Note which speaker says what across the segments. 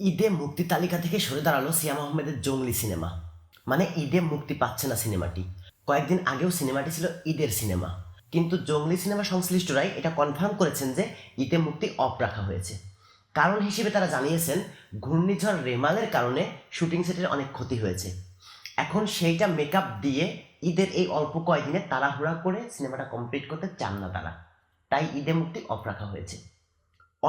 Speaker 1: ঈদে মুক্তি তালিকা থেকে সরে দাঁড়াল সিয়াম আহমেদের জঙ্গলি সিনেমা। মানে ঈদে মুক্তি পাচ্ছে না সিনেমাটি। কয়েকদিন আগেও সিনেমাটি ছিল ঈদের সিনেমা। কিন্তু জঙ্গলি সিনেমা সংশ্লিষ্টরাই এটা কনফার্ম করেছেন যে ঈদে মুক্তি অফ রাখা হয়েছে। কারণ হিসেবে তারা জানিয়েছেন, ঘূর্ণিঝড় রেমালের কারণে শুটিং সেটের অনেক ক্ষতি হয়েছে। এখন সেইটা মেকআপ দিয়ে ঈদের এই অল্প কয়েকদিনে তাড়াহুড়া করে সিনেমাটা কমপ্লিট করতে চান না তারা। তাই ঈদে মুক্তি অফ রাখা হয়েছে।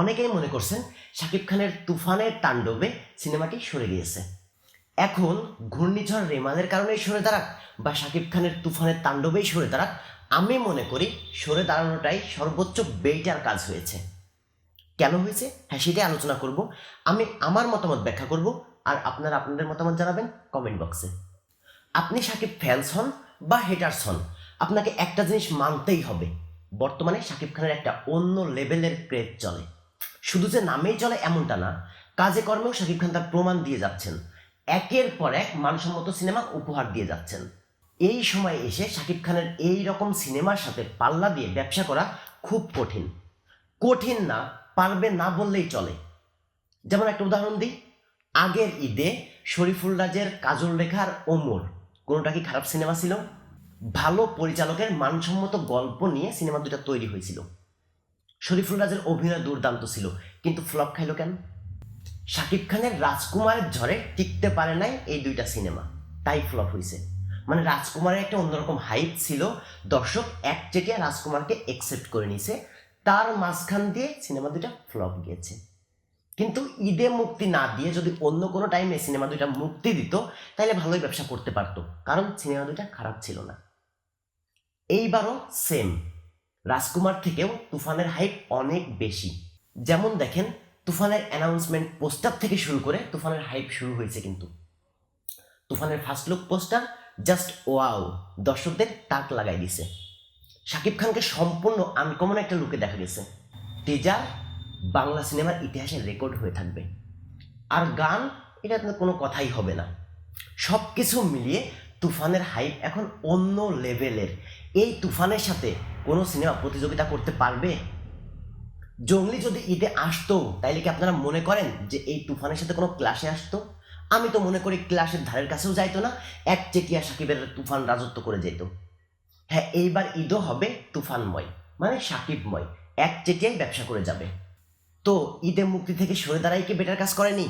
Speaker 1: অনেকেই মনে করছেন শাকিব খানের তুফানের তাণ্ডবে সিনেমাটি সরে গিয়েছে। এখন ঘূর্ণিঝড় রেমালের কারণেই সরে দাঁড়াক বা শাকিব খানের তুফানের তাণ্ডবেই সরে দাঁড়াক, আমি মনে করি সরে দাঁড়ানোটাই সর্বোচ্চ বেইটার কাজ হয়েছে। কেন হয়েছে? হ্যাঁ সেটাই আলোচনা করব। আমি আমার মতামত ব্যাখ্যা করব আর আপনারা আপনাদের মতামত জানাবেন কমেন্ট বক্সে আপনি সাকিব ফ্যান্স হন বা হেটার্স হন, আপনাকে একটা জিনিস মানতেই হবে। বর্তমানে শাকিব খানের একটা অন্য লেভেলের ক্রেজ চলে। শুধু যে নামেই চলে এমনটা না, কাজে কর্মেও শাকিব খান তার প্রমাণ দিয়ে যাচ্ছেন। একের পর এক মানসম্মত সিনেমা উপহার দিয়ে যাচ্ছেন। এই সময় এসে শাকিব খানের এই রকম সিনেমার সাথে পাল্লা দিয়ে ব্যবসা করা খুব কঠিন। কঠিন না, পারবে না বললেই চলে। যেমন একটা উদাহরণ দিই, আগের ঈদে শরীফুল রাজের কাজল রেখার ওমর, কোনোটা কি খারাপ সিনেমা ছিল? ভালো পরিচালকের মানসম্মত গল্প নিয়ে সিনেমা দুটা তৈরি হয়েছিল। শরীফুল রাজের অভিনয় দুর্দান্ত ছিল, কিন্তু ফ্লপ খাইলো কেন? শাকিব খানের রাজকুমারের ঝড়ে টিকতে পারে নাই এই দুইটা সিনেমা, তাই ফ্লপ হয়েছে মানে রাজকুমারের একটা অন্যরকম হাইপ ছিল, দর্শক একচেটিয়া রাজকুমারকে একসেপ্ট করে নিছে, তার মাঝখান দিয়ে সিনেমা দুইটা ফ্লপ গিয়েছে। কিন্তু ঈদে মুক্তি না দিয়ে যদি অন্য কোনো টাইমে সিনেমা দুইটা মুক্তি দিত তাহলে ভালোই ব্যবসা করতে পারতো, কারণ সিনেমা দুইটা খারাপ ছিল না। এইবারও সেম রাজকুমার থেকেও তুফানের হাইপ অনেক বেশি। যেমন দেখেন, তুফানের অ্যানাউন্সমেন্ট পোস্টার থেকে শুরু করে তুফানের হাইপ শুরু হয়েছে কিন্তু। তুফানের first look poster just wow দর্শকদের তাক লাগাই দিছে। শাকিব খানকে সম্পূর্ণ আনকমন একটা লুকে দেখা গেছে। টিজার বাংলা সিনেমার ইতিহাসে রেকর্ড হয়ে থাকবে। আর গান এটা কোনো কথাই হবে না। সব কিছু মিলিয়ে তুফানের হাইপ এখন অন্য লেভেলের এই তুফানের সাথে কোনো সিনেমা প্রতিযোগিতা করতে পারবে? জঙ্গলি যদি ঈদে আসতো, তাইলে কি আপনারা মনে করেন যে এই তুফানের সাথে কোনো ক্লাসে আসতো? আমি তো মনে করি ক্লাসের ধারের কাছেও যাইতো না, এক চেটিয়া সাকিবের তুফান রাজত্ব করে যেত হ্যাঁ এইবার ঈদও হবে তুফানময় মানে সাকিবময়। এক চেটিয়াই ব্যবসা করে যাবে। তো ঈদে মুক্তি থেকে সরে দাঁড়াই কি বেটার কাজ করেনি?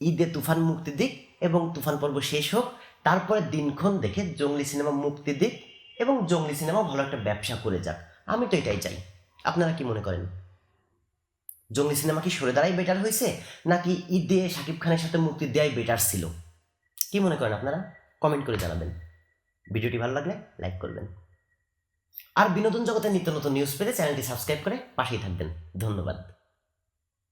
Speaker 1: ঈদে তুফান মুক্তি দিক এবং তুফান পর্ব শেষ হোক তারপরে দিনক্ষণ দেখে জঙ্গলি সিনেমা মুক্তি দিক এবং জঙ্গলি সিনেমা ভালো একটা ব্যবসা করে যাক। আমি তো এটাই চাই। আপনারা কি মনে করেন? জঙ্গলি সিনেমা কি সরে দাঁড়াই বেটার হয়েছে? নাকি ঈদে শাকিব খানের সাথে মুক্তি দেওয়াই বেটার ছিল? কি মনে করেন আপনারা? কমেন্ট করে জানাবেন। ভিডিওটি ভালো লাগলে লাইক করবেন। আর বিনোদন জগতের নিত্য নতুন নিউজ পেতে চ্যানেলটি সাবস্ক্রাইব করে পাশেই থাকবেন। ধন্যবাদ।